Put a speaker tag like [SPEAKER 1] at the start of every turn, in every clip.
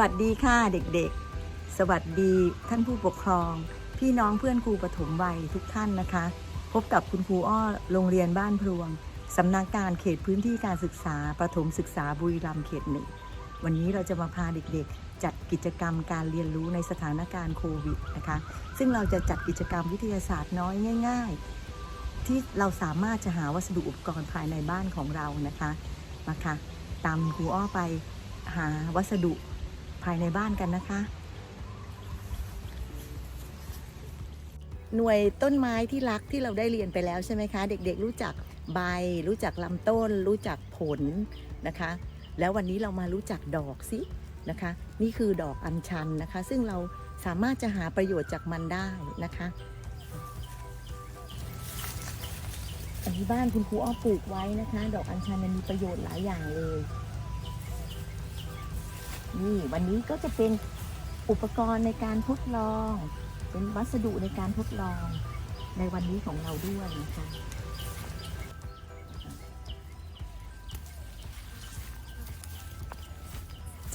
[SPEAKER 1] วัสดีค่ะเด็กๆ สวัสดีท่านผู้ปกครอง พี่น้องเพื่อนครูปฐมวัยทุกท่านนะคะ พบกับคุณครูอ้อโรงเรียนบ้านพลวงสำนักการเขตพื้นที่การศึกษาประถมศึกษาบุรีรัมย์เขตหนึ่งวันนี้เราจะมาพาเด็กๆ จัดกิจกรรมการเรียนรู้ในสถานการณ์โควิดนะคะ ซึ่งเราจะจัดกิจกรรมวิทยาศาสตร์น้อยง่าย ๆ ที่เราสามารถจะหาวัสดุอุปกรณ์ภายในบ้านของเรานะคะมาค่ะตามครูอ้อไปหาวัสดุ ภายในบ้านกันนะคะ หน่วยต้นไม้ที่รักที่เราได้เรียนไปแล้วใช่ไหมคะ เด็กๆ รู้จักใบ รู้จักลำต้น รู้จักผลนะคะ แล้ววันนี้เรามารู้จักดอกสินะคะ นี่คือดอกอัญชันนะคะ ซึ่งเราสามารถจะหาประโยชน์จากมันได้นะคะอันนี้บ้านคุณครูอ้อปลูกไว้นะคะ ดอกอัญชันมันมีประโยชน์หลายอย่างเลย นี่วันนี้ก็จะเป็นอุปกรณ์ในการทดลอง เป็นวัสดุในการทดลองในวันนี้ของเราด้วยนะคะ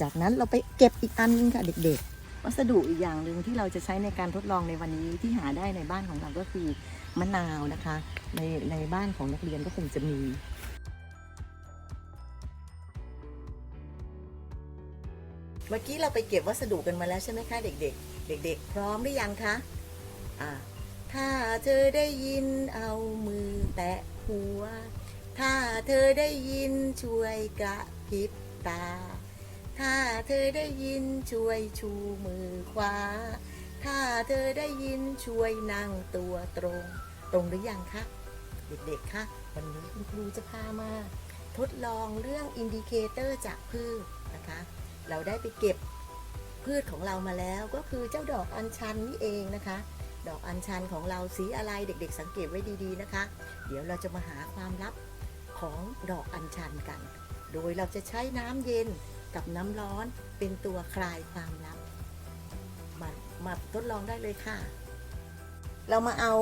[SPEAKER 1] จากนั้นเราไปเก็บอีกอันนึงค่ะเด็กๆ วัสดุอีกอย่างหนึ่งที่เราจะใช้ในการทดลองในวันนี้ที่หาได้ในบ้านของเราก็คือมะนาวนะคะ ในในบ้านของนักเรียนก็คงจะมี เมื่อกี้เราไปเก็บวัสดุกันมาแล้วใช่ไหมคะเด็กๆ เด็ก ๆ พร้อมหรือยังคะอ่าถ้าเธอได้ยินเอามือแตะหัว ถ้าเธอได้ยินช่วยกระพริบตา ถ้าเธอได้ยินช่วยชูมือขวา ถ้าเธอได้ยินช่วยนั่งตัวตรง ตรงหรือยังคะเด็กๆคะวันนี้คุณครูจะพามา ทดลองเรื่องอินดิเคเตอร์จากพืชนะคะ เราได้ไปเก็บพืชของเรามาแล้วก็คือเจ้าดอกอัญชันนี่เองนะคะ ดอกอัญชันของเราสีอะไรเด็กๆ สังเกตไว้ดีๆนะคะ เดี๋ยวเราจะมาหาความลับของดอกอัญชันกัน โดยเราจะใช้น้ำเย็นกับน้ำร้อนเป็นตัวคลายความลับ มามาทดลองได้เลยค่ะ เรามาเอา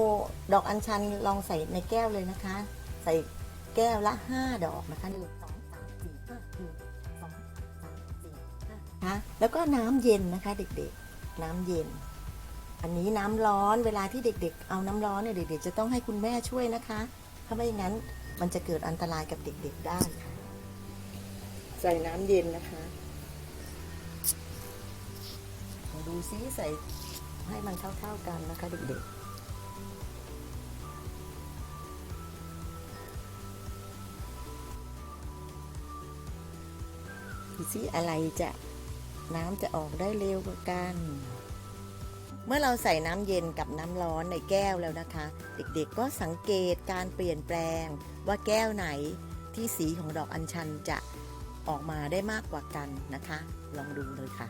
[SPEAKER 1] ดอกอัญชันลองใส่ในแก้วเลยนะคะ ใส่แก้วละ 5 ดอกนะคะ นะคะ แล้วก็น้ำเย็นนะคะเด็กๆ น้ำเย็น อันนี้น้ำร้อนเวลาที่เด็ก ๆ เอาน้ำร้อนเนี่ยเด็กๆจะต้องให้คุณแม่ช่วยนะคะถ้าไม่อย่างนั้นมันจะเกิดอันตรายกับเด็กๆได้ค่ะใส่น้ำเย็นนะคะดูซิใส่ให้มันเท่าๆกันนะคะเด็กๆดูซิอะไรจะ น้ำจะออกได้เร็วกว่ากัน เมื่อเราใส่น้ำเย็นกับน้ำร้อนในแก้วแล้วนะคะ เด็กๆก็สังเกตการเปลี่ยนแปลง ว่าแก้วไหนที่สีของดอกอัญชันจะออกมาได้มากกว่ากันนะคะ ลองดูเลยค่ะ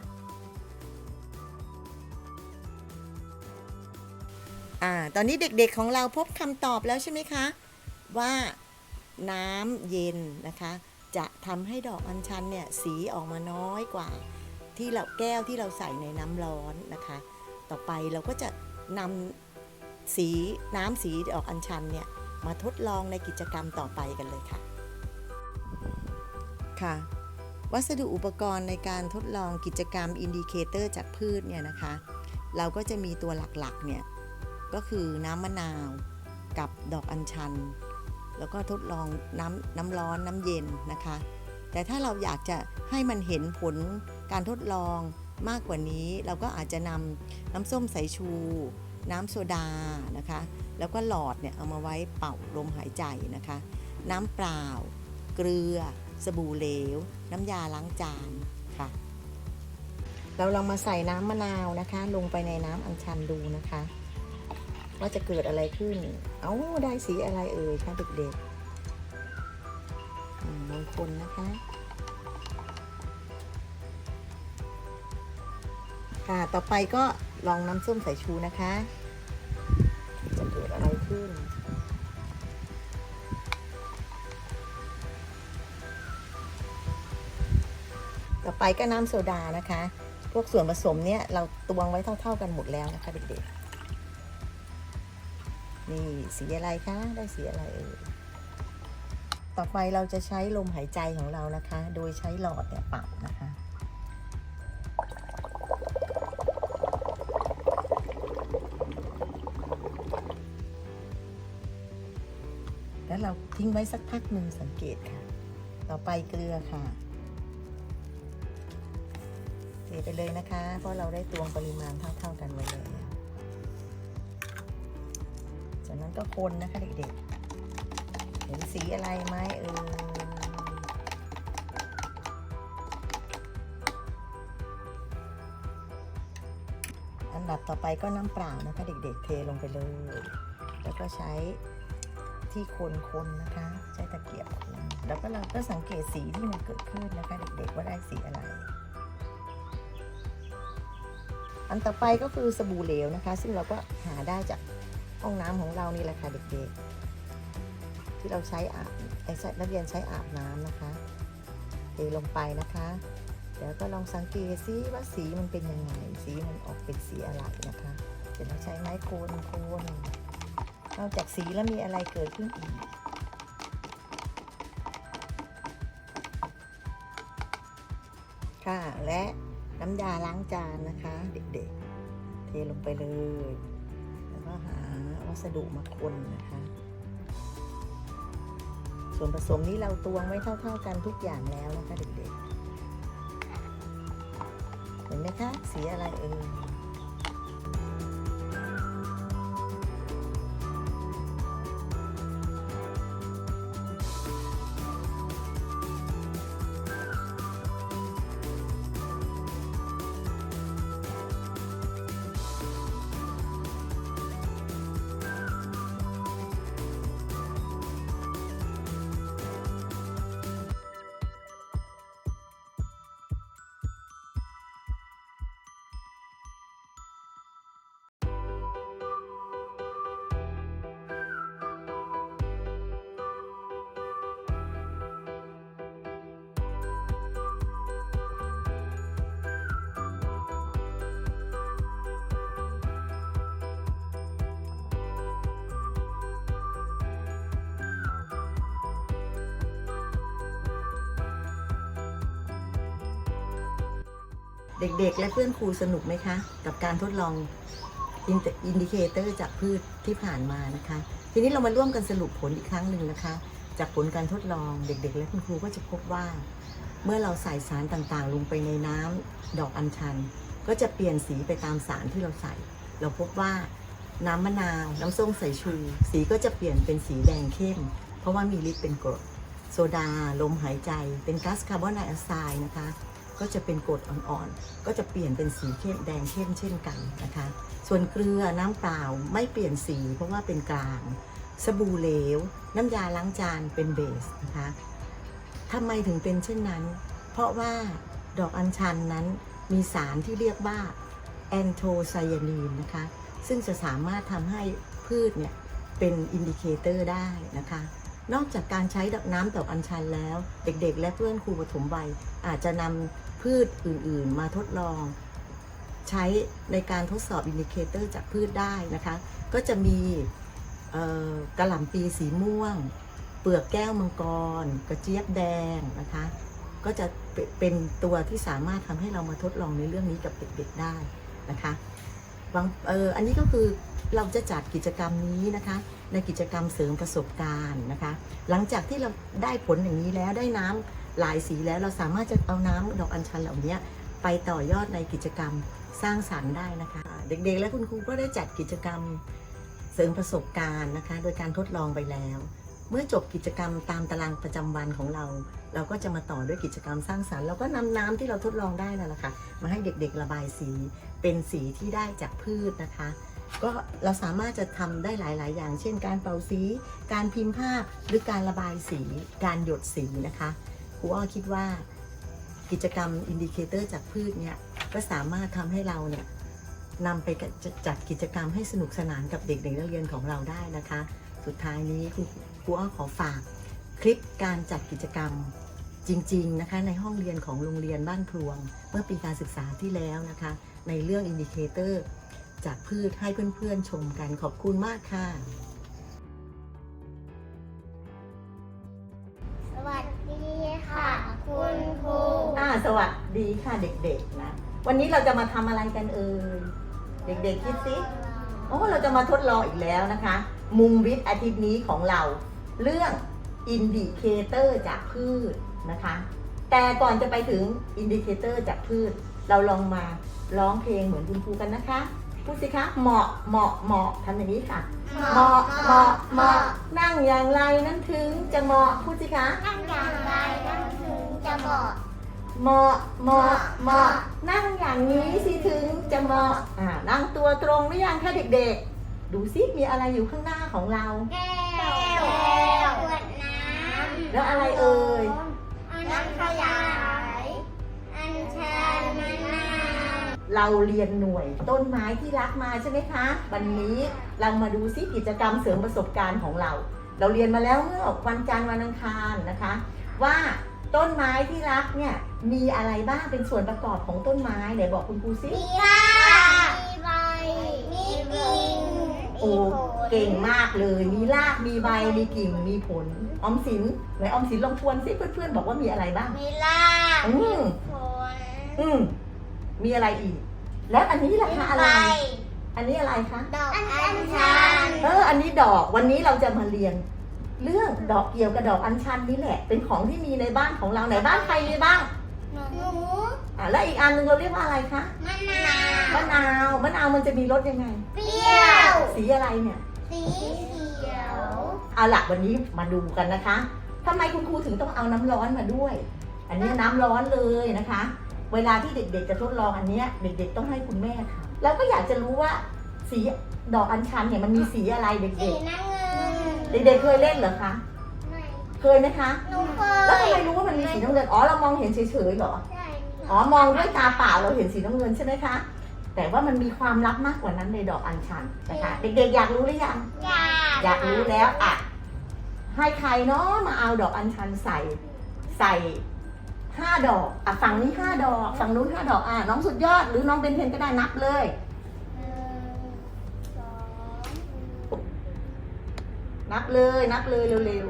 [SPEAKER 1] อ่าตอนนี้เด็กๆของเราพบคำตอบแล้วใช่ไหมคะ ว่าน้ำเย็นนะคะ จะทำให้ดอกอัญชันเนี่ยสีออกมาน้อยกว่า ที่เราแก้วที่เราใส่ในน้ำร้อนนะคะ ต่อไปเราก็จะนำสีน้ำสีดอกอัญชันเนี่ยมาทดลองในกิจกรรมต่อไปกันเลยค่ะ ค่ะ วัสดุอุปกรณ์ในการทดลองกิจกรรมอินดิเคเตอร์จากพืชเนี่ยนะคะ เราก็จะมีตัวหลักๆเนี่ยก็คือน้ำมะนาวกับดอกอัญชัน แล้วก็ทดลองน้ำน้ำร้อนน้ำเย็นนะคะ แต่ถ้าเราอยากจะให้มันเห็นผล การทดลองมากกว่านี้ เราก็อาจจะนำน้ำส้มสายชู น้ำโซดานะคะ แล้วก็หลอดเนี่ยเอามาไว้เป่าลมหายใจนะคะ น้ำเปล่า เกลือ สบู่เหลว น้ำยาล้างจานค่ะ เราลองมาใส่น้ำมะนาวนะคะ ลงไปในน้ำอัญชันดูนะคะว่าจะเกิดอะไรขึ้น เอ้าได้สีอะไรเอ่ยคะเด็กๆอืมมงคลนะคะ ค่ะ ต่อไปก็ลองน้ำส้มสายชูนะคะ จะเกิดอะไรขึ้น ต่อไปก็น้ำโซดานะคะ พวกส่วนผสมเนี่ยเราตวงไว้เท่า ๆกันหมดแล้วนะคะเด็กๆ นี่สีอะไรคะ ได้สีอะไรเอ่ยต่อไปเราจะใช้ลมหายใจของเรานะคะ โดยใช้หลอดเนี่ยเป่านะคะ ทิ้งไว้สักพักหนึ่งสังเกตค่ะ ต่อไปเกลือค่ะเทไปเลยนะคะ เพราะเราได้ตวงปริมาณเท่า ๆกันไว้เลยจากนั้นก็คนนะคะเด็กๆ เห็นสีอะไรไหมเอออันดับต่อไปก็น้ำเปล่านะคะเด็กๆ เทลงไปเลย แล้วก็ใช้ ที่คนๆนะคะ ใช้ตะเกียบคนแล้วก็เราก็สังเกตสีที่มันเกิดขึ้นนะคะ เด็กๆว่าได้สีอะไร อันต่อไปก็คือสบู่เหลวนะคะ ซึ่งเราก็หาได้จากห้องน้ำของเรานี่แหละค่ะเด็กๆ ที่เราใช้อาบไอ้นักเรียนใช้อาบน้ำนะคะเทลงไปนะคะเดี๋ยวก็ลองสังเกตซิว่าสีมันเป็นยังไง สีมันออกเป็นสีอะไรนะคะ เดี๋ยวเราใช้ไม้โคนโคน นอกจากสีแล้วมีอะไรเกิดขึ้นอีกค่ะ และน้ำยาล้างจานนะคะ เด็กๆ เทลงไปเลย แล้วก็หาวัสดุมาคนนะคะ ส่วนผสมนี้เราตวงไว้เท่า ๆกันทุกอย่างแล้วนะคะเด็กๆ เห็นไหมคะ สีอะไรเอ่ย เด็กๆ และเพื่อนครูสนุกไหมคะ กับการทดลองอินดิเคเตอร์จากพืชที่ผ่านมานะคะ ทีนี้เรามาร่วมกันสรุปผลอีกครั้งหนึ่งนะคะ จากผลการทดลองเด็กๆ และคุณครูก็จะพบว่า เมื่อเราใส่สารต่างๆ ลงไปในน้ำดอกอัญชัน ก็จะเปลี่ยนสีไปตามสารที่เราใส่ เราพบว่าน้ำมะนาวน้ำส้มสายชู สีก็จะเปลี่ยนเป็นสีแดงเข้ม เพราะว่ามีฤทธิ์เป็นกรดโซดา ลมหายใจ เป็นก๊าซคาร์บอนไดออกไซด์นะคะ ก็จะเป็นกรดอ่อนๆ ก็จะเปลี่ยนเป็นสีเข้มแดงเข้มเช่นกันนะคะ ส่วนเกลือน้ำเปล่าไม่เปลี่ยนสีเพราะว่าเป็นกลาง สบู่เหลว น้ำยาล้างจานเป็นเบสนะคะทำไมถึงเป็นเช่นนั้น เพราะว่าดอกอัญชันนั้นมีสารที่เรียกว่าแอนโทไซยานีนนะคะ ซึ่งจะสามารถทำให้พืชเนี่ยเป็นอินดิเคเตอร์ได้นะคะ นอกจากการใช้น้ำดอกอัญชันแล้ว เด็กๆ และเพื่อนครูปฐมวัยอาจจะนำ พืชอื่นๆ มาทดลอง ใช้ในการทดสอบอินดิเคเตอร์จากพืชได้นะคะ ก็จะมีกระหล่ำปีสีม่วง เปลือกแก้วมังกร กระเจี๊ยบแดงนะคะ ก็จะเป็นตัวที่สามารถทำให้เรามาทดลองในเรื่องนี้กับเด็กๆได้นะคะบางเอออันนี้ก็คือเราจะจัดกิจกรรมนี้นะคะ ในกิจกรรมเสริมประสบการณ์นะคะ หลังจากที่เราได้ผลอย่างนี้แล้วได้น้ำ หลายสีแล้วเราสามารถจะเอาน้ำดอกอัญชันเหล่านี้ไปต่อยอดในกิจกรรมสร้างสรรค์ได้นะคะ เด็กๆ และคุณครูก็ได้จัดกิจกรรมเสริมประสบการณ์นะคะ โดยการทดลองไปแล้ว เมื่อจบกิจกรรมตามตารางประจำวันของเรา เราก็จะมาต่อด้วยกิจกรรมสร้างสรรค์เราก็นำน้ำที่เราทดลองได้นั่นแหละค่ะมาให้เด็กๆระบายสีเป็นสีที่ได้จากพืชนะคะก็เราสามารถจะทำได้หลาย ๆ อย่าง เช่น การเป่าสี การพิมพ์ภาพ หรือการระบายสี การหยดสีนะคะ ครูอ้อคิดว่ากิจกรรมอินดิเคเตอร์จากพืชเนี่ยก็สามารถทำให้เราเนี่ยนำไปจัดกิจกรรมให้สนุกสนานกับเด็กๆนักเรียนของเราได้นะคะ สุดท้ายนี้ครูครูอ้อขอฝากคลิปการจัดกิจกรรมจริงๆนะคะในห้องเรียนของโรงเรียนบ้านพลวง เมื่อปีการศึกษาที่แล้วนะคะ ในเรื่องอินดิเคเตอร์จากพืชให้เพื่อนๆชมกันขอบคุณมากค่ะ
[SPEAKER 2] ดีค่ะ
[SPEAKER 1] เด็กๆนะ วันนี้เราจะมาทำอะไรกันเอ่ยเด็กๆคิดสิโอ้เราจะมาทดลองอีกแล้วนะคะ มุมวิทย์อาทิตย์นี้ของเรา เรื่องอินดิเคเตอร์จากพืชนะคะ แต่ก่อนจะไปถึงอินดิเคเตอร์จากพืช เราลองมาร้องเพลงเหมือนคุณครูกันนะคะพูดสิคะเหมาะเหมาะเหมาะทำอย่างนี้ค่ะ เหมาะเหมาะเหมาะนั่งอย่างไรนั้นถึงจะเหมาะพูดสิคะ
[SPEAKER 2] นั่งอย่างไรนั่งถึงจะบอก
[SPEAKER 1] เหมาะเหมาะเหมาะนั่งอย่างนี้สิถึงจะเหมาะอ่านั่งตัวตรงหรือยังคะเด็กๆ ดูสิมีอะไรอยู่ข้างหน้าของเรา
[SPEAKER 2] แก้วแก้วขวดน้ำ
[SPEAKER 1] แล้วอะไรเอ่ย
[SPEAKER 2] อันน้ำขยาย อันชันมะนาว
[SPEAKER 1] เราเรียนหน่วยต้นไม้ที่รักมาใช่ไหมคะ วันนี้เรามาดูซิกิจกรรมเสริมประสบการณ์ของเรา เราเรียนมาแล้วเมื่อวันจันทร์วันอังคารนะคะ ว่า ต้นไม้ที่รักเนี่ย มีอะไรบ้างเป็นส่วนประกอบของต้นไม้ไหนบอกคุณครูซิ
[SPEAKER 2] มีรากมีใบ มีกิ่ง
[SPEAKER 1] โอ้เก่งมากเลย มีรากมีใบมีกิ่งมีผลออมสินไหนออมสินลองทวนซิเพื่อนๆบอกว่ามีอะไรบ้าง
[SPEAKER 2] มีราก
[SPEAKER 1] อืม
[SPEAKER 2] ผล
[SPEAKER 1] อืมมีอะไรอีก แล้วอันนี้ล่ะคะอะไรอันนี้อะไรคะ
[SPEAKER 2] ดอกอัญชัน
[SPEAKER 1] เออ อันนี้ดอก วันนี้เราจะมาเรียน เรื่องดอกเกี่ยวกับดอกอัญชันนี่แหละ เป็นของที่มีในบ้านของเราไหนบ้านใครมีบ้าง
[SPEAKER 2] หนู
[SPEAKER 1] อ่าแล้วอีกอันหนึงเราเรียกว่าอะไรคะ
[SPEAKER 2] มะนาว
[SPEAKER 1] มะนาวมะนาวมันจะมีรสยังไง
[SPEAKER 2] เปรี้ยว
[SPEAKER 1] สีอะไรเนี่ย
[SPEAKER 2] สีเขียว
[SPEAKER 1] เอาละวันนี้มาดูกันนะคะทำไมคุณครูถึงต้องเอาน้ำร้อนมาด้วย อันนี้น้ำร้อนเลยนะคะ เวลาที่เด็กๆจะทดลองอันเนี้ยเด็กๆต้องให้คุณแม่ทำแล้วก็อยากจะรู้ว่าสีดอกอัญชันเนี่ยมันมีสีอะไรเสีด็ก
[SPEAKER 2] น้ำเงิน
[SPEAKER 1] ๆ เด็กๆเคยเล่นเหรอคะ
[SPEAKER 2] ไม่
[SPEAKER 1] เคยไหมคะ
[SPEAKER 2] หนูเค
[SPEAKER 1] แล้วทำ
[SPEAKER 2] ย
[SPEAKER 1] ไมรู้ว่ามันมีสีน้ำเงิน อ๋อ เรามองเห็นเฉยๆเหรอ
[SPEAKER 2] ใช่
[SPEAKER 1] อ๋อ มองด้วยตาเปล่าเราเห็นสีน้ำเงินใช่ไหมคะ แต่ว่ามันมีความลับมากกว่านั้นในดอกอัญชันนะคะ เด็กๆอยากรู้หรือยัง
[SPEAKER 2] อยาก
[SPEAKER 1] อยากรู้แล้วอะ ให้ใครเนาะมาเอาดอกอัญชันใส่ใส่ห้าดอก อะฝั่งนี้ห้าดอก ฝั่งนู้นห้าดอก อะน้องสุดยอดหรือน้องเบนเทนก็ได้นับเลย
[SPEAKER 2] นั
[SPEAKER 1] บเลย นับเลยเร็ว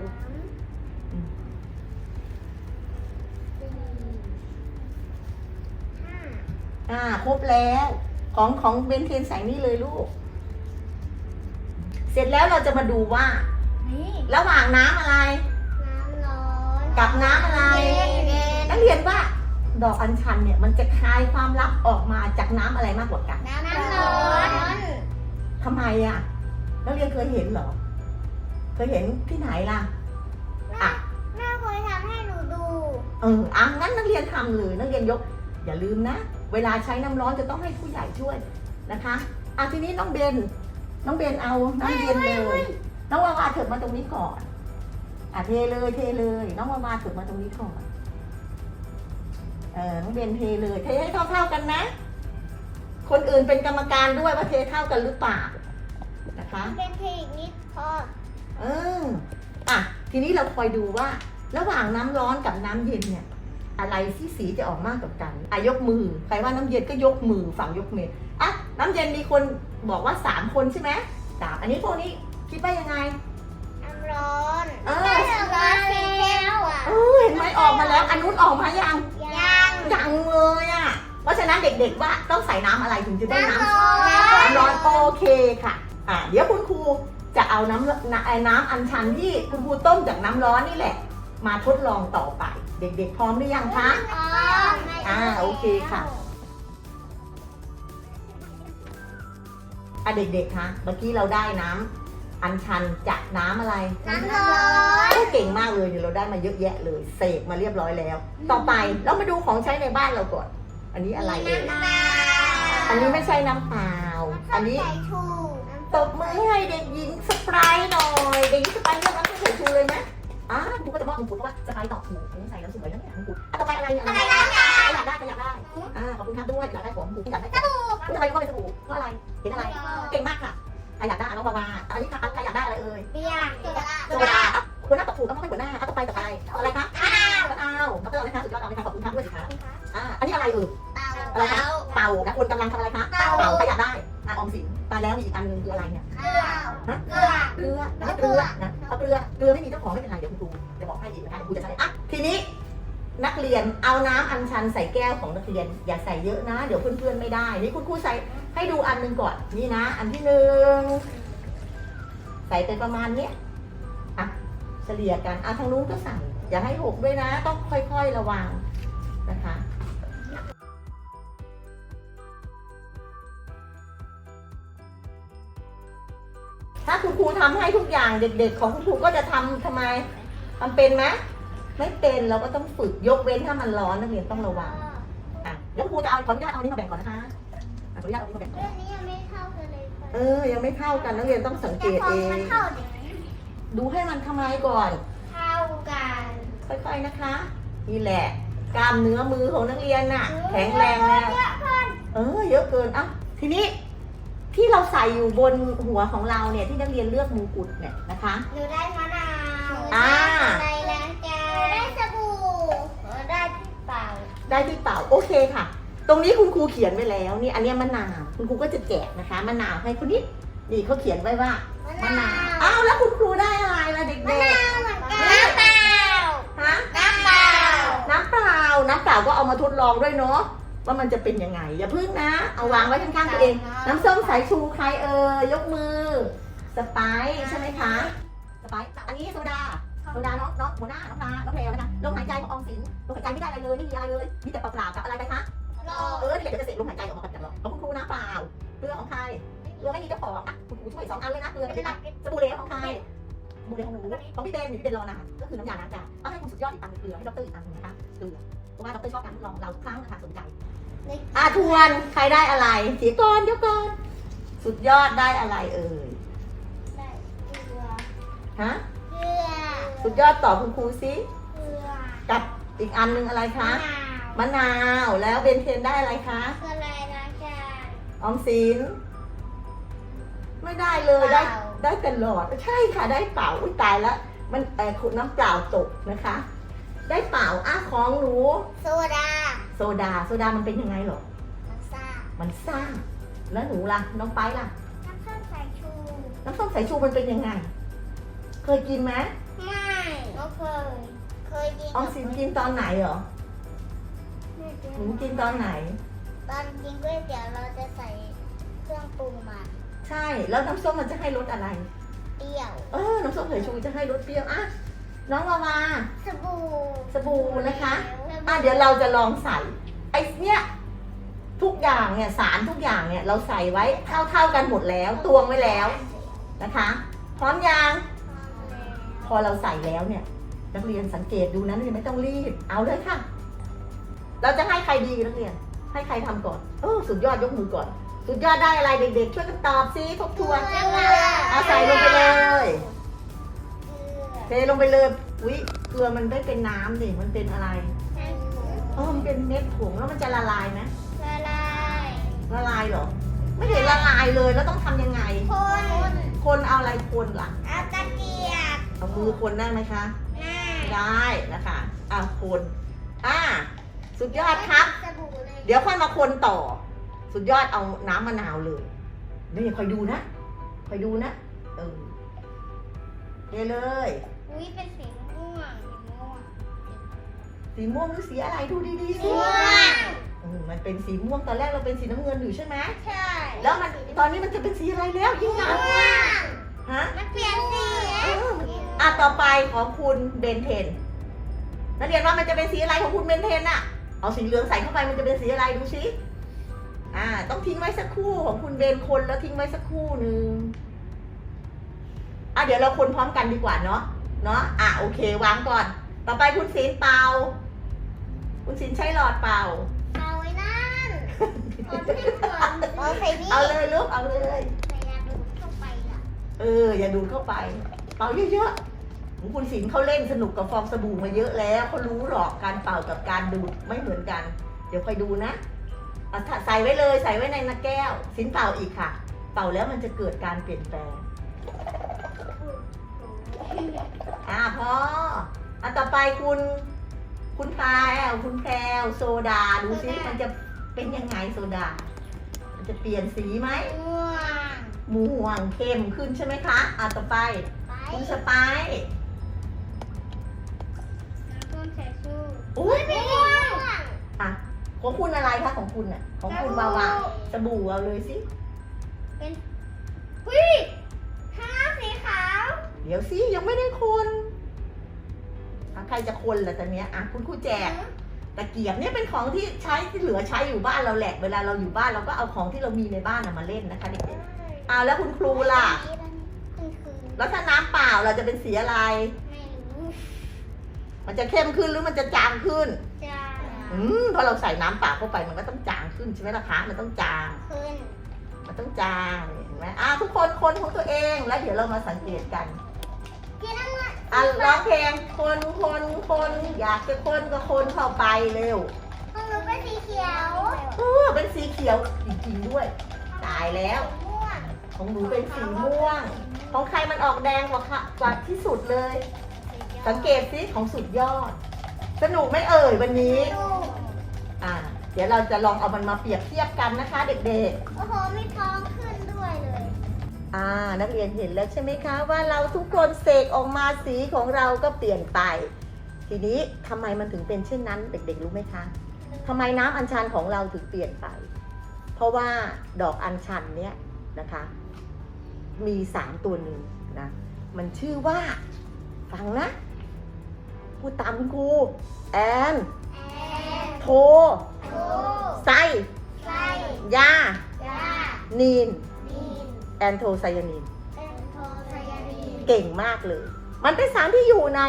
[SPEAKER 2] สามสี่ห้า
[SPEAKER 1] ๆอ่าครบแล้ว ของของเบนเทนใส่นี่เลยลูก เสร็จแล้วเราจะมาดูว่า
[SPEAKER 2] นี่
[SPEAKER 1] ระหว่างน้ำอะไร
[SPEAKER 2] น้ำร้อน
[SPEAKER 1] กับน้ำอะไร
[SPEAKER 2] เย็นเย็น
[SPEAKER 1] นักเรียนว่า ดอกอัญชันเนี่ย มันจะคลายความลับออกมาจากน้ำอะไรมากกว่ากัน
[SPEAKER 2] น้ำร้อน
[SPEAKER 1] ทำไมอะนักเรียนเคยเห็นเหรอ เคยเห็นที่ไหนล่ะ อะ
[SPEAKER 2] แม่เคยทำให้หนูดู
[SPEAKER 1] เอออะงั้นนักเรียนทำเลยนักเรียนยก อย่าลืมนะ เวลาใช้น้ำร้อนจะต้องให้ผู้ใหญ่ช่วยนะคะ อะทีนี้น้องเบน น้องเบนเอาน้ำเย็นเลย น้องวาวาเถิดมาตรงนี้ก่อน อะเทเลยเทเลย น้องวาวาเถิดมาตรงนี้ก่อน เออน้องเบนเทเลย เทให้เท่าๆกันนะ คนอื่นเป็นกรรมการด้วยว่าเทเท่ากันหรือเปล่า นะคะ
[SPEAKER 2] เป็นเทอีกนิดพอ
[SPEAKER 1] เอออะทีนี้เราคอยดูว่า ระหว่างน้ำร้อนกับน้ำเย็นเนี่ย อะไรที่สีจะออกมากกว่ากันอะยกมือใครว่าน้ำเย็นก็ยกมือฝั่งยกมืออะน้ำเย็นมีคนบอกว่าสามคนใช่ไหมสามอันนี้พวกนี้คิดว่ายังไง
[SPEAKER 2] น้ำร้อน
[SPEAKER 1] เออ
[SPEAKER 2] น้ำร้อนสีแก้วอะ
[SPEAKER 1] เออเห็นไหมออกมาแล้วอันนู้นออกมายัง
[SPEAKER 2] ยัง
[SPEAKER 1] ยังเลยอะเพราะฉะนั้นเด็กๆว่าต้องใส่น้ำอะไรถึงจะได้น้ำ
[SPEAKER 2] น้ำร้อน
[SPEAKER 1] น้ำร้อนโอเคค่ะอะเดี๋ยวคุณครู จะเอาน้ำน้ำไอ้น้ำอัญชันที่คุณครูต้มจากน้ำร้อนนี่แหละ มาทดลองต่อไป เด็กๆ พร้อมหรือยังคะ
[SPEAKER 2] อ๋อ
[SPEAKER 1] อ่าโอเคค่ะอะเด็กๆ คะ เมื่อกี้เราได้น้ำอัญชันจากน้ำอะไร
[SPEAKER 2] น้ำร้อน
[SPEAKER 1] โอ้เก่งมากเลยเดี๋ยวเราได้มาเยอะแยะเลย เสกมาเรียบร้อยแล้ว ต่อไปเรามาดูของใช้ในบ้านเราก่อน อันนี้อะไรเอ่ย
[SPEAKER 2] น้ำเปล่า
[SPEAKER 1] อันนี้ไม่ใช่น้ำเปล่า อันนี้
[SPEAKER 2] ใส่ชู
[SPEAKER 1] ตบมือให้เด็กหญิงสไปร์หน่อยเด็กหญิงสไปร์เลือกน้ำส้มสายชูเลยนะอะคุณครูก็จะมอบมงกุฎเพราะว่าสไปร์ตอบถูใส่น้ำส้มไปแล้วเนี่ยมงกุฎอะต่อไปอะไรอะไรอยากได้ก็อยากได้อ่าขอบคุณครับด้วยอยากได้ของคุฎอยากได้ของทำไมก็ ให้ดีนะคะกูจะใช้อะทีนี้นักเรียนเอาน้ำอัญชันใส่แก้วของนักเรียน อย่าใส่เยอะนะ เดี๋ยวเพื่อนๆไม่ได้ นี่คุณครูใส่ให้ดูอันหนึงก่อนนี่นะ อันที่หนึ่งใส่ไปประมาณเนี้ยอะเฉลี่ยกันอะทางนู้นก็ใส่อย่าให้หกด้วยนะ ต้องค่อยๆระวังนะคะถ้าคุณครูทำให้ทุกอย่างเด็กๆ ของคุณครูก็จะทำทำไม ทำเป็นไหมไม่เป็นเราก็ต้องฝึกยกเว้นถ้ามันร้อนนักเรียนต้องระวังอะเดี๋ยวครูจะเอาขออนุญาตเอาอันนี้มาแบ่งก่อนนะคะอะขออนุญาตเอาอันนี้มาแบ่งก่อน
[SPEAKER 2] เรื่องนี้ยังไม่เข้ากันเลย
[SPEAKER 1] เออ ยังไม่เข้ากันนักเรียนต้องสังเก
[SPEAKER 2] แต่
[SPEAKER 1] ต
[SPEAKER 2] พอ
[SPEAKER 1] เอง
[SPEAKER 2] มันเข้าเดี๋ยวนี้
[SPEAKER 1] ดูให้มันทำไมก่อน
[SPEAKER 2] เข้ากัน
[SPEAKER 1] ค่อยๆนะคะนี่แหละกล้ามเนื้อมือของนักเรียนน่ะ แข็งแรงแล้ว
[SPEAKER 2] เยอะเกิน
[SPEAKER 1] เออเยอะเกินอะทีนี้ที่เราใส่อยู่บนหัวของเราเนี่ยที่นักเรียนเลือกมงกุฎเนี่ยนะคะ
[SPEAKER 2] หนูได้มะนาว
[SPEAKER 1] อ่า
[SPEAKER 2] ได้ล้างจานหนูได้สบู่หนูได้ที่เปล่า
[SPEAKER 1] ได้ที่เป่าโอเคค่ะ ตรงนี้คุณครูเขียนไว้แล้วนี่อันเนี้ยมะนาวคุณครูก็จะแจกนะคะมะนาวให้คุณนิดนี่เขาเขียนไว้ว่ามะมะ
[SPEAKER 2] นานา
[SPEAKER 1] ว
[SPEAKER 2] ว
[SPEAKER 1] อ้าวแล้วคุณครูได้อะไรล่ะเด็ก
[SPEAKER 2] มะ
[SPEAKER 1] ๆ
[SPEAKER 2] นาวเหมือนกันน้ำเปล่า
[SPEAKER 1] ฮะ
[SPEAKER 2] น้ำเปล่า
[SPEAKER 1] น้ำเปล่าน้ำเปล่าก็เอามาทดลองด้วยเนาะว่ามันจะเป็นยังไง อย่าพึ่งนะ เอาวางไว้ข้างๆตัวเอง น้ำส้มสายชูใครเอ่ยยกมือ สไปซ์ใช่ไหมคะ สไปซ์อันนี้โซดา โซดาเนาะเนาะหัวหน้าน้องนาน้องเพลนะคะลมหายใจของออมสินลมหายใจไม่ได้อะไรเลยไม่มีอะไรเลยมีแต่เปล่าๆกับอะไรไปคะ
[SPEAKER 2] รอ
[SPEAKER 1] เออเด็กจะเสร็จลมหายใจออกมากันหรอกของคุณครูน้ำเปล่าเกลือของใครเกลือไม่มีเจ้าของอะคุณครูช่วยสองอันเลยนะเกลือกับน้ำสบู่เหลวของใครสบู่เหลวของหนูของพี่เบนหนูเป็นรอนานก็คือน้ำยาล้างจานเอาให้คุณสุดยอดอีกอันหนึ่งเกลือให้ดรอีกอันหนึงนะคะเกลือเพราะว่าดรชอบการทดลองเราทุกครั้งนะคะสนใจอะทวนใครได้อะไรเสียก่อนเดี๋ยวก่อนสุดยอดได้อะไรเอ่ย
[SPEAKER 2] ได้เกลือ
[SPEAKER 1] ฮะ
[SPEAKER 2] เกลือ
[SPEAKER 1] สุดยอดตอบคุณครูซิ
[SPEAKER 2] เกลือ
[SPEAKER 1] กับอีกอันหนึงอะไรคะ
[SPEAKER 2] มะนาว
[SPEAKER 1] มะนาวแล้วเบนเทนได้อะไรคะ
[SPEAKER 2] เกลืออะไรล้างจาน
[SPEAKER 1] ออมสินไม่ได้เลยได้
[SPEAKER 2] เปล่า
[SPEAKER 1] ได้แต่หลอดใช่ค่ะได้เปล่าอุ้ยตายแล้ว มันเออน้ำเปล่าตกนะคะ ได้เปล่าอะของหนู
[SPEAKER 2] โซดา
[SPEAKER 1] โซดาโซดามันเป็นยังไงหรอ
[SPEAKER 2] มันซ่า
[SPEAKER 1] มันซ่าแล้วหนูล่ะน้องไปล่ะ
[SPEAKER 2] น้ำส้มสายชู
[SPEAKER 1] น้ำส้มสายชูมันเป็นยังไง เคยกินไหม
[SPEAKER 2] ไม่ก็ เคย เคยกิน
[SPEAKER 1] ออมสินกินตอนไหนเหรอหนูกินตอนไหน
[SPEAKER 2] ตอนกินก๋วยเตี๋ยวเราจะใส่เครื่องปรุงมา
[SPEAKER 1] ใช่ แล้วน้ำส้มมันจะให้รสอะไร
[SPEAKER 2] เปรี้ยว
[SPEAKER 1] เออ น้ำส้มสายชูจะให้รสเปรี้ยวอะน้องวาวา
[SPEAKER 2] สบู่
[SPEAKER 1] สบู่นะคะ อะเดี๋ยวเราจะลองใส่ ไอ้เนี่ยทุกอย่างเนี่ยสารทุกอย่างเนี่ยเราใส่ไว้เท่าเท่าๆกันหมดแล้วตวงไว้แล้วนะคะ พร้อมยังพอเราใส่แล้วเนี่ย นักเรียนสังเกตดูนะนักเรียนไม่ต้องรีบ เอาเลยค่ะ เราจะให้ใครดีนักเรียน ให้ใครทำก่อนเออสุดยอดยกมือก่อน สุดยอดได้อะไรเด็กๆ ช่วยกันตอบซิทบทวนเอาใส่ลงไปเลยเทลงไปเลยอุ้ยเกลือมันไม่เป็นน้ำดิมันเป็นอะไรเออมันเป็นเม็ดผงแล้วมันจะละลายไหม
[SPEAKER 2] ละลาย
[SPEAKER 1] ละลายเหรอ ไม่เห็นละลายเลยแล้วต้องทำยังไง
[SPEAKER 2] คน
[SPEAKER 1] คนเอาอะไรคนล่ะ
[SPEAKER 2] เอาตะเกียบ
[SPEAKER 1] เอามือคนได้ไหมคะ
[SPEAKER 2] หน้า
[SPEAKER 1] ได้นะคะอะคนอ่าสุดยอดครับ
[SPEAKER 2] สบู่เลย
[SPEAKER 1] เดี๋ยวค่อยมาคนต่อ สุดยอดเอาน้ำมะนาวเลยนี่คอยดูนะคอยดูนะเออเทเลย
[SPEAKER 2] อุ้ยเป็นสีม่วงสีม่วง
[SPEAKER 1] สีม่วงหรือสีอะไรดูดีๆ
[SPEAKER 2] สี
[SPEAKER 1] สิ
[SPEAKER 2] ม่วง
[SPEAKER 1] เออมันเป็นสีม่วงตอนแรกเราเป็นสีน้ำเงินอยู่ใช่ไหม
[SPEAKER 2] ใช่
[SPEAKER 1] แล้วมันตอนนี้มันจะเป็นสีอะไรแล้วยิ่งหนัก
[SPEAKER 2] ม่วง
[SPEAKER 1] ฮะ
[SPEAKER 2] มันเปลี่ยนสี
[SPEAKER 1] เออ อะต่อไปของคุณเบนเทนนักเรียนว่ามันจะเป็นสีอะไรของคุณเบนเทนอะเอาสีเหลืองใส่เข้าไปมันจะเป็นสีอะไรดูสิอ่า ต้องทิ้งไว้สักครู่ของคุณเบนคนแล้วทิ้งไว้สักครู่หนึ่งอะเดี๋ยวเราคนพร้อมกันดีกว่าเนาะเนาะอะโอเควางก่อน ต่อไปคุณศิลเป่า คุณศิลใช้หลอดเป่า
[SPEAKER 2] เอาไว้นั่นเอาที่ก่อนเอาใส่นี่
[SPEAKER 1] เอาเลยลูกเอาเลย
[SPEAKER 2] ใส่ยาดูดเข้าไปอะ
[SPEAKER 1] เอออย่าดูดเข้าไป เป่าเยอะๆของ คุณศิลป์เขาเล่นสนุกกับฟองสบู่มาเยอะแล้วเขารู้หรอกการเป่ากับการดูดไม่เหมือนกัน เดี๋ยวคอยดูนะเอาถ้าใส่ไว้เลยใส่ไว้ในนักแก้วศิลป์เป่าอีกค่ะ เป่าแล้วมันจะเกิดการเปลี่ยนแปลงอ่าพออะต่อไปคุณ คุณพายคุณแพรวโซดาดูซิมันจะเป็นยังไงโซดา มันจะเปลี่ยนสีไหม
[SPEAKER 2] ม่วง
[SPEAKER 1] ม่วงเข้มขึ้นใช่ไหมคะอะต่อไป
[SPEAKER 2] ไป
[SPEAKER 1] คุณสไปซ์
[SPEAKER 2] ต้น ใส่ชู
[SPEAKER 1] อุ้ย
[SPEAKER 2] ม่วง
[SPEAKER 1] อะของคุณอะไรคะของคุณอะ ของคุณวาวาสบู่เอาเลยสิ
[SPEAKER 2] เป็นอุ้ยข้างล่างสีขาว
[SPEAKER 1] เดี๋ยวสิยังไม่ได้คน
[SPEAKER 2] ม
[SPEAKER 1] ใครจะคนล่ะตอนเนี้ยอะคุณครูแจก ตะเกียบเนี่ยเป็นของที่ใช้ที่เหลือใช้อยู่บ้านเราแหละ เวลาเราอยู่บ้านเราก็เอาของที่เรามีในบ้านน่ะมาเล่นนะคะเด็กๆเอาแล้วคุณครูล่ะ
[SPEAKER 2] คุณครู
[SPEAKER 1] แล้วถ้าน้ำเปล่าเราจะเป็นสีอะไร
[SPEAKER 2] ไม่รู้
[SPEAKER 1] มันจะเข้มขึ้นหรือมันจะจางขึ้น
[SPEAKER 2] จะ
[SPEAKER 1] อืมพอเราใส่น้ำเปล่าเข้าไปมันก็ต้องจางขึ้นใช่ไหมล่ะคะ มันต้องจาง
[SPEAKER 2] ขึ้น
[SPEAKER 1] มันต้องจางเห็นไหมอะทุกคนคนของตัวเองแล้วเดี๋ยวเรามาสังเกตกัน
[SPEAKER 2] ที่นั่นว่า
[SPEAKER 1] อะร้องเพลงคนคนคนอยากจะคนก็คนเข้าไปเร็ว
[SPEAKER 2] ของหนูเป็นสีเขียว
[SPEAKER 1] เออเป็นสีเขียวจริงๆด้วย ตายแล้ว
[SPEAKER 2] ม่วง
[SPEAKER 1] ของหนูเป็นสีม่วง ของใครมันออกแดงกว่าค่ะกว่าที่สุดเลย สังเกตสิของสุดยอด สนุกไหม่เอ่ยวันนี้
[SPEAKER 2] ดู
[SPEAKER 1] อ่า เดี๋ยวเราจะลองเอามันมาเปรียบเทียบกันนะคะ เด็ก
[SPEAKER 2] โอ้โหมีท้องขึ้นด้วยเลย
[SPEAKER 1] ๆ อ่า นักเรียนเห็นแล้วใช่ไหมคะ ว่าเราทุกคนเสกออกมาสีของเราก็เปลี่ยนไป ทีนี้ทำไมมันถึงเป็นเช่นนั้น เด็กๆรู้ไหมคะทำไมน้ำอัญชันของเราถึงเปลี่ยนไป เพราะว่าดอกอัญชันเนี้ยนะคะ มีสารตัวหนึ่งนะ มันชื่อว่า ฟังนะ พูดตามคุณครูแอน
[SPEAKER 2] แอน
[SPEAKER 1] โท
[SPEAKER 2] โท
[SPEAKER 1] ไซ
[SPEAKER 2] ไส้
[SPEAKER 1] ยา
[SPEAKER 2] ยา
[SPEAKER 1] นีน
[SPEAKER 2] ดีน
[SPEAKER 1] แอนโทไซยานีน
[SPEAKER 2] เป็นโทไซยานีน
[SPEAKER 1] เก่งมากเลย มันเป็นสารที่อยู่ใน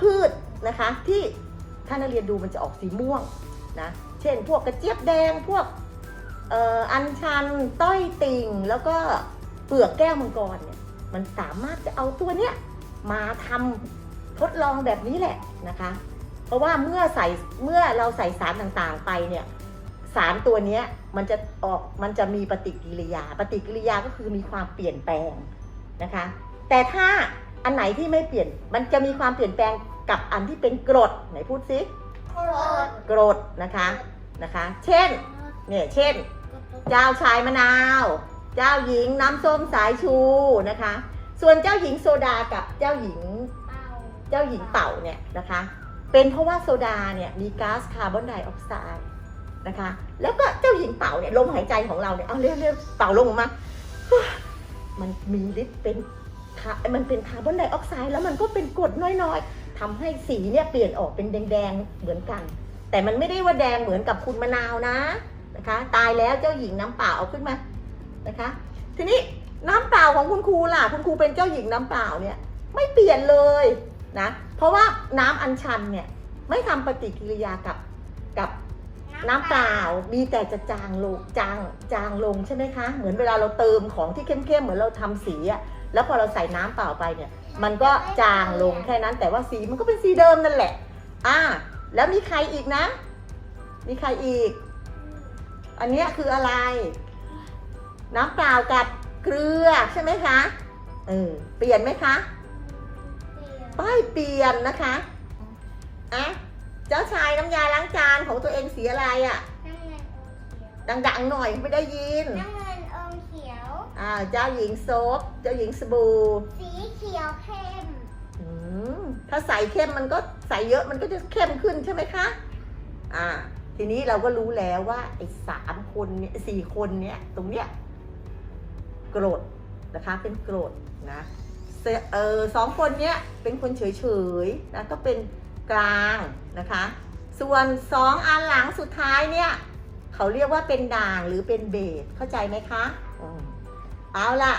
[SPEAKER 1] พืชนะคะ ที่ถ้านักเรียนดูมันจะออกสีม่วงนะเช่นพวกกระเจี๊ยบแดงพวกเอ่ออัญชัน ต้อยติ่ง แล้วก็เปลือกแก้วมังกรเนี่ย มันสามารถจะเอาตัวเนี้ยมาทำ ทดลองแบบนี้แหละนะคะ เพราะว่าเมื่อใส่เมื่อเราใส่สารต่างๆไปเนี่ยสารตัวเนี้ยมันจะออกมันจะมีปฏิกิริยา ปฏิกิริยาก็คือมีความเปลี่ยนแปลงนะคะ แต่ถ้าอันไหนที่ไม่เปลี่ยนมันจะมีความเปลี่ยนแปลงกับอันที่เป็นกรดไหนพูดซิ
[SPEAKER 2] โกรธ
[SPEAKER 1] กรดนะคะนะคะ เช่นเนี่ยเช่น เจ้าชายมะนาว เจ้าหญิงน้ำส้มสายชูนะคะ ส่วนเจ้าหญิงโซดากับเจ้าหญิง
[SPEAKER 2] เจ้า
[SPEAKER 1] หญิงเป่าเนี่ยนะคะ เป็นเพราะว่าโซดาเนี่ยมีก๊าซคาร์บอนไดออกไซด์นะคะ แล้วก็เจ้าหญิงเป่าเนี่ยลมหายใจของเราเนี่ยเอาเร็วๆเป่าลงออกมา มันมีฤทธิ์เป็นมันเป็นคาร์บอนไดออกไซด์แล้วมันก็เป็นกรดน้อยๆทำให้สีเนี่ยเปลี่ยนออกเป็นแดงๆเหมือนกัน แต่มันไม่ได้ว่าแดงเหมือนกับคุณมะนาวนะนะคะ ตายแล้วเจ้าหญิงน้ำเปล่าเอาขึ้นมานะคะ ทีนี้น้ำเปล่าของคุณครูล่ะ คุณครูเป็นเจ้าหญิงน้ำเปล่าเนี่ย ไม่เปลี่ยนเลย นะเพราะว่าน้ำอัญชันเนี่ยไม่ทำปฏิกิริยากับกับน้ำเปล่ามีแต่จะจางลงจางจางลงใช่ไหมคะ เหมือนเวลาเราเติมของที่เข้มๆเหมือนเราทำสีอะแล้วพอเราใส่น้ำเปล่าไปเนี่ย มันก็จางลงแค่นั้นแต่ว่าสีมันก็เป็นสีเดิมนั่นแหละ อ่า แล้วมีใครอีกนะ มีใครอีก อันนี้คืออะไร น้ำเปล่ากับเกลือใช่ไหมคะเออเปลี่ยนไหมคะ ป้ายเปลี่ยนนะคะอะเจ้าชายน้ำยาล้างจานของตัวเองสีอะไรอะ่ะ
[SPEAKER 2] น้ำเงินอมเขียว
[SPEAKER 1] ดังๆหน่อยไม่ได้ยิน
[SPEAKER 2] น้ำเงินอมเขียว
[SPEAKER 1] อ่า เจ้าหญิงโซฟเจ้าหญิงสบู่
[SPEAKER 2] สีเขียวเข้ม
[SPEAKER 1] อืมถ้าใส่เข้มมันก็ใส่เยอะมันก็จะเข้มขึ้นใช่ไหมคะ อ่า ทีนี้เราก็รู้แล้วว่าไอ้สามคนเนี่ยสี่คนเนี่ยตรงเนี้ยโกรธนะคะเป็นโกรธนะ เสออสองคนเนี้ยเป็นคนเฉยๆนะก็เป็นกลางนะคะ ส่วนสองอันหลังสุดท้ายเนี่ยเขาเรียกว่าเป็นด่างหรือเป็นเบสเข้าใจไหมคะอเอาล่ะ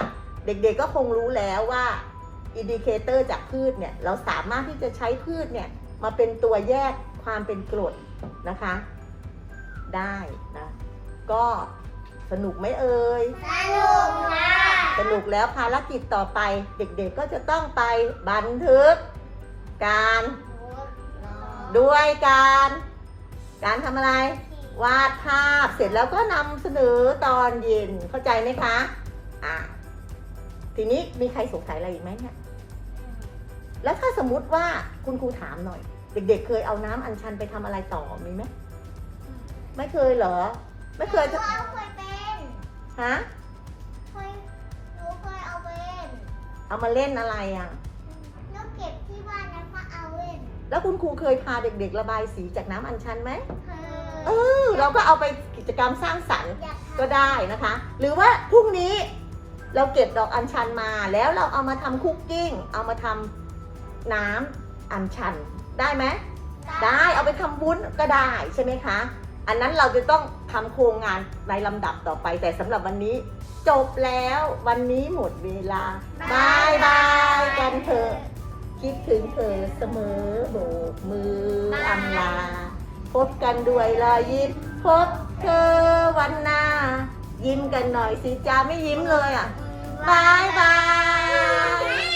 [SPEAKER 1] เด็กๆก็คงรู้แล้วว่าอินดิเคเตอร์จากพืชเนี่ยเราสามารถที่จะใช้พืชเนี่ยมาเป็นตัวแยกความเป็นกรดนะคะ ได้นะก็สนุกไหมเอ่ย
[SPEAKER 2] สนุกค่ะ
[SPEAKER 1] สนุกแล้วภารกิจต่อไปเด็กๆก็จะต้องไปบันทึก การด้วยการ การทำอะไร วาดภาพเสร็จแล้วก็นำเสนอตอนเย็นเข้าใจไหมคะอะทีนี้มีใครสงสัยอะไรอีกไหมเนี่ยแล้วถ้าสมมุติว่าคุณครูถามหน่อย เด็กๆเคยเอาน้ำอัญชันไปทำอะไรต่อมีไหมไม่เคยเหรอ ไม่เคย
[SPEAKER 2] หนูเอาเคยเป็น
[SPEAKER 1] ฮะ เอามาเล่นอะไรอะ
[SPEAKER 2] แล้วเก็บที่บ้านแล้วก็เอาเล่น
[SPEAKER 1] แล้วคุณครูเคยพาเด็กๆ ระบายสีจากน้ำอัญชันไหม
[SPEAKER 2] เคย
[SPEAKER 1] เออ เราก็เอาไปกิจกรรมสร้างสรรค์
[SPEAKER 2] อยากทำ
[SPEAKER 1] ก็ได้นะคะ หรือว่าพรุ่งนี้เราเก็บดอกอัญชันมาแล้วเราเอามาทำคุกกิ้ง เอามาทำน้ำอัญชันได้ไหม ได้ เอาไปทำวุ้นก็ได้ใช่ไหมคะ อันนั้นเราจะต้องทำโครงงานในลำดับต่อไป แต่สำหรับวันนี้จบแล้ววันนี้หมดเวลาบายบายกันเถอะคิดถึงเธอเสมอโบกมืออำลา พบกันด้วยรอยยิ้มพบเธอวันหน้า ยิ้มกันหน่อยสิจ้าไม่ยิ้มเลยอะบายบาย